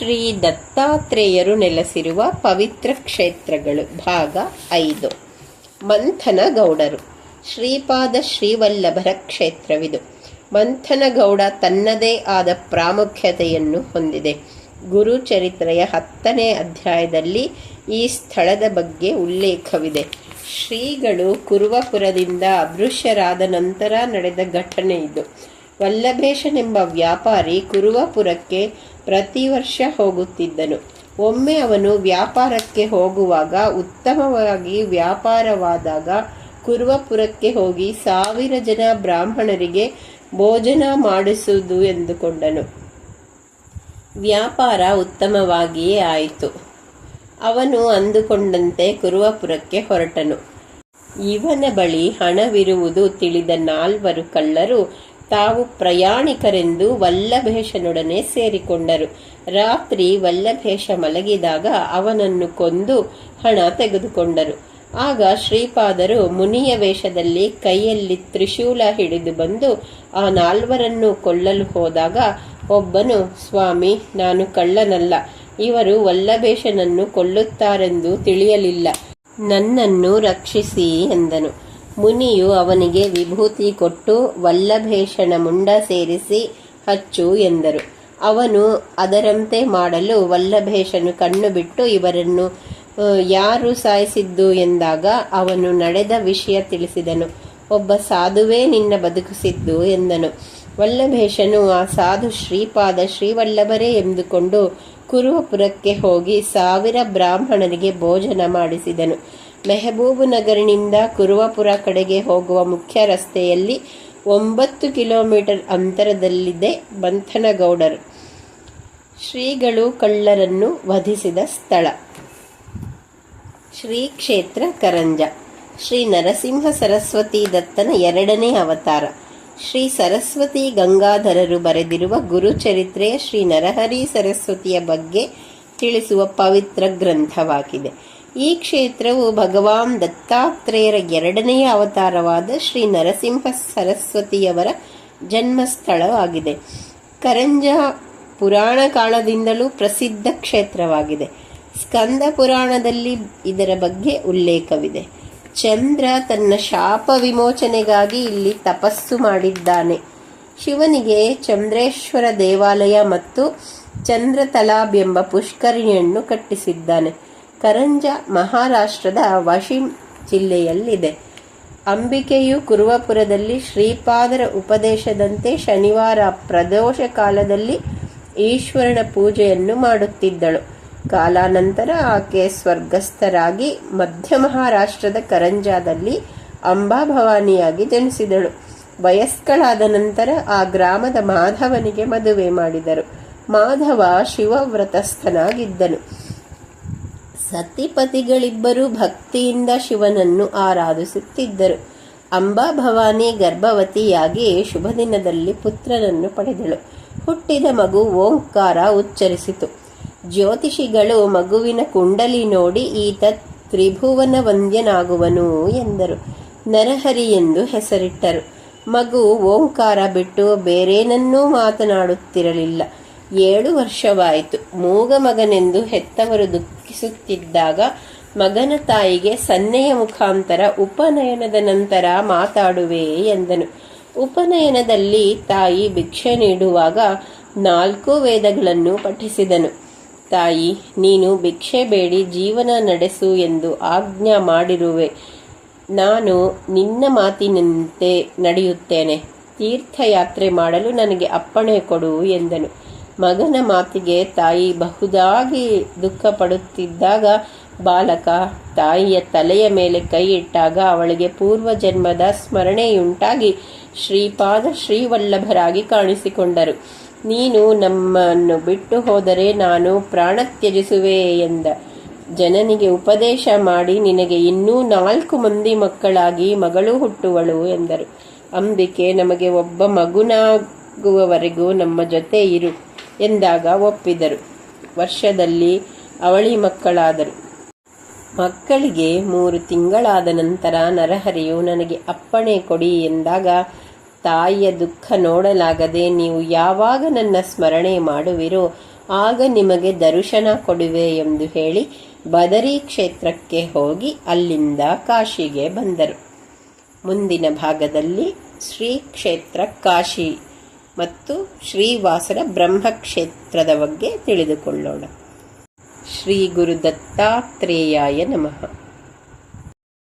ಶ್ರೀ ದತ್ತಾತ್ರೇಯರು ನೆಲೆಸಿರುವ ಪವಿತ್ರ ಕ್ಷೇತ್ರಗಳು, ಭಾಗ ಐದು. ಮಂಥನ ಗೌಡರು ಶ್ರೀಪಾದ ಶ್ರೀವಲ್ಲಭರ ಕ್ಷೇತ್ರವಿದು. ಮಂಥನಗೌಡ ತನ್ನದೇ ಆದ ಪ್ರಾಮುಖ್ಯತೆಯನ್ನು ಹೊಂದಿದೆ. ಗುರುಚರಿತ್ರೆಯ ಹತ್ತನೇ ಅಧ್ಯಾಯದಲ್ಲಿ ಈ ಸ್ಥಳದ ಬಗ್ಗೆ ಉಲ್ಲೇಖವಿದೆ. ಶ್ರೀಗಳು ಕುರುವಪುರದಿಂದ ಅದೃಶ್ಯರಾದ ನಂತರ ನಡೆದ ಘಟನೆ ಇದು. ವಲ್ಲಭೇಶನೆಂಬ ವ್ಯಾಪಾರಿ ಕುರುವಪುರಕ್ಕೆ ಪ್ರತಿ ವರ್ಷ ಹೋಗುತ್ತಿದ್ದನು. ಒಮ್ಮೆ ಅವನು ವ್ಯಾಪಾರಕ್ಕೆ ಹೋಗುವಾಗ ಉತ್ತಮವಾಗಿ ವ್ಯಾಪಾರವಾದಾಗ ಕುರುವಪುರಕ್ಕೆ ಹೋಗಿ ಸಾವಿರ ಜನ ಬ್ರಾಹ್ಮಣರಿಗೆ ಭೋಜನ ಮಾಡಿಸುವುದು ಎಂದುಕೊಂಡನು. ವ್ಯಾಪಾರ ಉತ್ತಮವಾಗಿಯೇ ಆಯಿತು. ಅವನು ಅಂದುಕೊಂಡಂತೆ ಕುರುವಪುರಕ್ಕೆ ಹೊರಟನು. ಇವನ ಬಳಿ ಹಣವಿರುವುದು ತಿಳಿದ ನಾಲ್ವರು ಕಳ್ಳರು ತಾವು ಪ್ರಯಾಣಿಕರೆಂದು ವಲ್ಲಭೇಶನೊಡನೆ ಸೇರಿಕೊಂಡರು. ರಾತ್ರಿ ವಲ್ಲಭೇಶ ಮಲಗಿದಾಗ ಅವನನ್ನು ಕೊಂದು ಹಣ ತೆಗೆದುಕೊಂಡರು. ಆಗ ಶ್ರೀಪಾದರು ಮುನಿಯ ವೇಷದಲ್ಲಿ ಕೈಯಲ್ಲಿ ತ್ರಿಶೂಲ ಹಿಡಿದು ಬಂದು ಆ ನಾಲ್ವರನ್ನು ಕೊಲ್ಲಲು ಹೋದಾಗ ಒಬ್ಬನು, ಸ್ವಾಮಿ, ನಾನು ಕಳ್ಳನಲ್ಲ. ಇವರು ವಲ್ಲಭೇಶನನ್ನು ಕೊಲ್ಲುತ್ತಾರೆಂದು ತಿಳಿಯಲಿಲ್ಲ. ನನ್ನನ್ನು ರಕ್ಷಿಸಿ ಎಂದನು. ಮುನಿಯು ಅವನಿಗೆ ವಿಭೂತಿ ಕೊಟ್ಟು ವಲ್ಲಭೇಷಣ ಮುಂಡ ಸೇರಿಸಿ ಹಚ್ಚು ಎಂದರು. ಅವನು ಅದರಂತೆ ಮಾಡಲು ವಲ್ಲಭೇಶನು ಕಣ್ಣು ಬಿಟ್ಟು ಇವರನ್ನು ಯಾರು ಸಾಯಿಸಿದ್ದು? ಎಂದಾಗ ಅವನು ನಡೆದ ವಿಷಯ ತಿಳಿಸಿದನು. ಒಬ್ಬ ಸಾಧುವೇ ನಿನ್ನ ಬದುಕಿಸಿದ್ದು? ಎಂದನು. ವಲ್ಲಭೇಷನು, ಆ ಸಾಧು ಶ್ರೀಪಾದ ಶ್ರೀವಲ್ಲಭರೇ ಎಂದುಕೊಂಡು ಕುರುವಪುರಕ್ಕೆ ಹೋಗಿ ಸಾವಿರ ಬ್ರಾಹ್ಮಣರಿಗೆ ಭೋಜನ ಮಾಡಿಸಿದನು. ಮೆಹಬೂಬ್ ನಗರಿನಿಂದ ಕುರುವಪುರ ಕಡೆಗೆ ಹೋಗುವ ಮುಖ್ಯ ರಸ್ತೆಯಲ್ಲಿ ಒಂಬತ್ತು ಕಿಲೋಮೀಟರ್ ಅಂತರದಲ್ಲಿದೆ ಬಂಥನಗೌಡರು. ಶ್ರೀಗಳು ಕಳ್ಳರನ್ನು ವಧಿಸಿದ ಸ್ಥಳ. ಶ್ರೀ ಕ್ಷೇತ್ರ ಕರಂಜ. ಶ್ರೀ ನರಸಿಂಹ ಸರಸ್ವತಿ ದತ್ತನ ಎರಡನೇ ಅವತಾರ. ಶ್ರೀ ಸರಸ್ವತಿ ಗಂಗಾಧರರು ಬರೆದಿರುವ ಗುರುಚರಿತ್ರೆಯ ಶ್ರೀ ನರಹರಿ ಸರಸ್ವತಿಯ ಬಗ್ಗೆ ತಿಳಿಸುವ ಪವಿತ್ರ ಗ್ರಂಥವಾಗಿದೆ. ಈ ಕ್ಷೇತ್ರವು ಭಗವಾನ್ ದತ್ತಾತ್ರೇಯರ ಎರಡನೆಯ ಅವತಾರವಾದ ಶ್ರೀ ನರಸಿಂಹ ಸರಸ್ವತಿಯವರ ಜನ್ಮಸ್ಥಳವಾಗಿದೆ. ಕರಂಜ ಪುರಾಣ ಕಾಲದಿಂದಲೂ ಪ್ರಸಿದ್ಧ ಕ್ಷೇತ್ರವಾಗಿದೆ. ಸ್ಕಂದ ಪುರಾಣದಲ್ಲಿ ಇದರ ಬಗ್ಗೆ ಉಲ್ಲೇಖವಿದೆ. ಚಂದ್ರ ತನ್ನ ಶಾಪ ವಿಮೋಚನೆಗಾಗಿ ಇಲ್ಲಿ ತಪಸ್ಸು ಮಾಡಿದ್ದಾನೆ. ಶಿವನಿಗೆ ಚಂದ್ರೇಶ್ವರ ದೇವಾಲಯ ಮತ್ತು ಚಂದ್ರತಲಾಬ್ ಎಂಬ ಪುಷ್ಕರಿಣಿಯನ್ನು ಕಟ್ಟಿಸಿದ್ದಾನೆ. ಕರಂಜ ಮಹಾರಾಷ್ಟ್ರದ ವಾಶಿಂ ಜಿಲ್ಲೆಯಲ್ಲಿದೆ. ಅಂಬಿಕೆಯು ಕುರುವಪುರದಲ್ಲಿ ಶ್ರೀಪಾದರ ಉಪದೇಶದಂತೆ ಶನಿವಾರ ಪ್ರದೋಷ ಕಾಲದಲ್ಲಿ ಈಶ್ವರನ ಪೂಜೆಯನ್ನು ಮಾಡುತ್ತಿದ್ದಳು. ಕಾಲಾನಂತರ ಆಕೆ ಸ್ವರ್ಗಸ್ಥರಾಗಿ ಮಧ್ಯ ಮಹಾರಾಷ್ಟ್ರದ ಕರಂಜಾದಲ್ಲಿ ಅಂಬಾಭವಾನಿಯಾಗಿ ಜನಿಸಿದಳು. ವಯಸ್ಕಳಾದ ನಂತರ ಆ ಗ್ರಾಮದ ಮಾಧವನಿಗೆ ಮದುವೆ ಮಾಡಿದರು. ಮಾಧವ ಶಿವವ್ರತಸ್ಥನಾಗಿದ್ದನು. ಸತಿಪತಿಗಳಿಬ್ಬರು ಭಕ್ತಿಯಿಂದ ಶಿವನನ್ನು ಆರಾಧಿಸುತ್ತಿದ್ದರು. ಅಂಬಾ ಭವಾನಿ ಗರ್ಭವತಿಯಾಗಿ ಶುಭ ದಿನದಲ್ಲಿ ಪುತ್ರನನ್ನು ಪಡೆದಳು. ಹುಟ್ಟಿದ ಮಗು ಓಂಕಾರ ಉಚ್ಚರಿಸಿತು. ಜ್ಯೋತಿಷಿಗಳು ಮಗುವಿನ ಕುಂಡಲಿ ನೋಡಿ ಈತ ತ್ರಿಭುವನ ವಂದ್ಯನಾಗುವನು ಎಂದರು. ನರಹರಿ ಎಂದು ಹೆಸರಿಟ್ಟರು. ಮಗು ಓಂಕಾರ ಬಿಟ್ಟು ಬೇರೇನನ್ನೂ ಮಾತನಾಡುತ್ತಿರಲಿಲ್ಲ. ಏಳು ವರ್ಷವಾಯಿತು. ಮೂಗ ಮಗನೆಂದು ಹೆತ್ತವರು ದುಃಖಿಸುತ್ತಿದ್ದಾಗ ಮಗನ ತಾಯಿಗೆ ಸನ್ನೆಯ ಮುಖಾಂತರ ಉಪನಯನದ ನಂತರ ಮಾತಾಡುವೆ ಎಂದನು. ಉಪನಯನದಲ್ಲಿ ತಾಯಿ ಭಿಕ್ಷೆ ನೀಡುವಾಗ ನಾಲ್ಕು ವೇದಗಳನ್ನು ಪಠಿಸಿದನು. ತಾಯಿ, ನೀನು ಭಿಕ್ಷೆ ಬೇಡಿ, ಜೀವನ ನಡೆಸು ಎಂದು ಆಜ್ಞಾ ಮಾಡಿರುವೆ. ನಾನು ನಿನ್ನ ಮಾತಿನಂತೆ ನಡೆಯುತ್ತೇನೆ. ತೀರ್ಥಯಾತ್ರೆ ಮಾಡಲು ನನಗೆ ಅಪ್ಪಣೆ ಕೊಡು ಎಂದನು. ಮಗನ ಮಾತಿಗೆ ತಾಯಿ ಬಹುದಾಗಿ ದುಃಖ ಪಡುತ್ತಿದ್ದಾಗ ಬಾಲಕ ತಾಯಿಯ ತಲೆಯ ಮೇಲೆ ಕೈ ಇಟ್ಟಾಗ ಅವಳಿಗೆ ಪೂರ್ವ ಜನ್ಮದ ಸ್ಮರಣೆಯುಂಟಾಗಿ ಶ್ರೀಪಾದ ಶ್ರೀವಲ್ಲಭರಾಗಿ ಕಾಣಿಸಿಕೊಂಡರು. ನೀನು ನಮ್ಮನ್ನು ಬಿಟ್ಟು ಹೋದರೆ ನಾನು ಪ್ರಾಣ ತ್ಯಜಿಸುವೆ ಎಂದ. ಜನನಿಗೆ ಉಪದೇಶ ಮಾಡಿ ನಿನಗೆ ಇನ್ನೂ ನಾಲ್ಕು ಮಂದಿ ಮಕ್ಕಳಾಗಿ ಮಗಳು ಹುಟ್ಟುವಳು ಎಂದರು. ಅಂಬಿಕೆ, ನಮಗೆ ಒಬ್ಬ ಮಗುನಾಗುವವರೆಗೂ ನಮ್ಮ ಜೊತೆ ಇರು. ಎಂದಾಗ ಒಪ್ಪಿದರು. ವರ್ಷದಲ್ಲಿ ಅವಳಿ ಮಕ್ಕಳಾದರು. ಮಕ್ಕಳಿಗೆ ಮೂರು ತಿಂಗಳಾದ ನಂತರ ನರಹರಿಯು, ನನಗೆ ಅಪ್ಪಣೆ ಕೊಡಿ ಎಂದಾಗ, ತಾಯಿಯ ದುಃಖ ನೋಡಲಾಗದೆ ನೀವು ಯಾವಾಗ ನನ್ನ ಸ್ಮರಣೆ ಮಾಡುವಿರೋ, ಆಗ ನಿಮಗೆ ದರ್ಶನ ಕೊಡುವೆ ಎಂದು ಹೇಳಿ ಬದರಿ ಕ್ಷೇತ್ರಕ್ಕೆ ಹೋಗಿ ಅಲ್ಲಿಂದ ಕಾಶಿಗೆ ಬಂದರು. ಮುಂದಿನ ಭಾಗದಲ್ಲಿ ಶ್ರೀ ಕ್ಷೇತ್ರ ಕಾಶಿ. ಮತ್ತು ಶ್ರೀವಾಸರ ಬ್ರಹ್ಮಕ್ಷೇತ್ರದ ಬಗ್ಗೆ ತಿಳಿದುಕೊಳ್ಳೋಣ. ಶ್ರೀ ಗುರು ದತ್ತಾತ್ರೇಯಾಯ ನಮಃ.